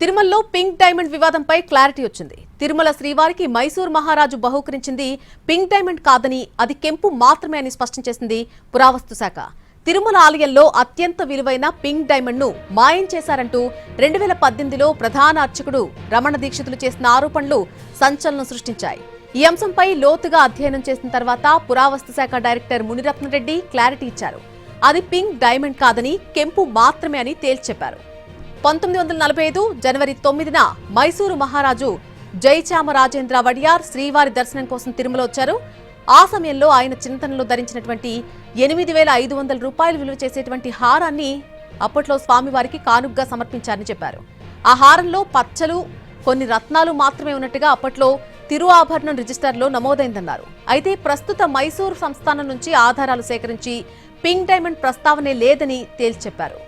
తిరుమలలో pink diamond వివాదంపై clarity వచ్చింది. తిరుమల శ్రీవారికి మైసూర్ మహారాజు బహూకరించింది పింక్ డైమండ్ కాదని అది కెంపు మాత్రమే అని స్పష్టం చేసింది పురావస్తు శాఖ. తిరుమల ఆలయంలో అత్యంత విలువైన పింక్ డైమండ్ను మాయం చేశారంటూ రెండు వేల పద్దెనిమిదిలో ప్రధాన అర్చకుడు రమణ దీక్షితులు చేసిన ఆరోపణలు సంచలనం సృష్టించాయి. ఈ అంశంపై లోతుగా అధ్యయనం చేసిన తర్వాత పురావస్తు శాఖ డైరెక్టర్ మునిరత్నరెడ్డి క్లారిటీ ఇచ్చారు. అది పింక్ డైమండ్ కాదని కెంపు మాత్రమే అని తేల్చెప్పారు పంతొమ్మిది వందల నలభై ఐదు జనవరి తొమ్మిదిన మైసూరు మహారాజు జయచామరాజేంద్ర వడియార్ శ్రీవారి దర్శనం కోసం తిరుమల వచ్చారు. ఆ సమయంలో ఆయన చింతనలో ధరించినటువంటి ఎనిమిది వేల ఐదు వందల రూపాయలు విలువ చేసేటువంటి హారాన్ని అప్పట్లో స్వామివారికి కానుగ్గా సమర్పించారని చెప్పారు. ఆ హారంలో పచ్చలు కొన్ని రత్నాలు మాత్రమే ఉన్నట్టుగా అప్పట్లో తిరు ఆభరణం రిజిస్టర్లో నమోదైందన్నారు. అయితే ప్రస్తుత మైసూరు సంస్థానం నుంచి ఆధారాలు సేకరించి పింక్ డైమండ్ ప్రస్తావనే లేదని తేల్చెప్పారు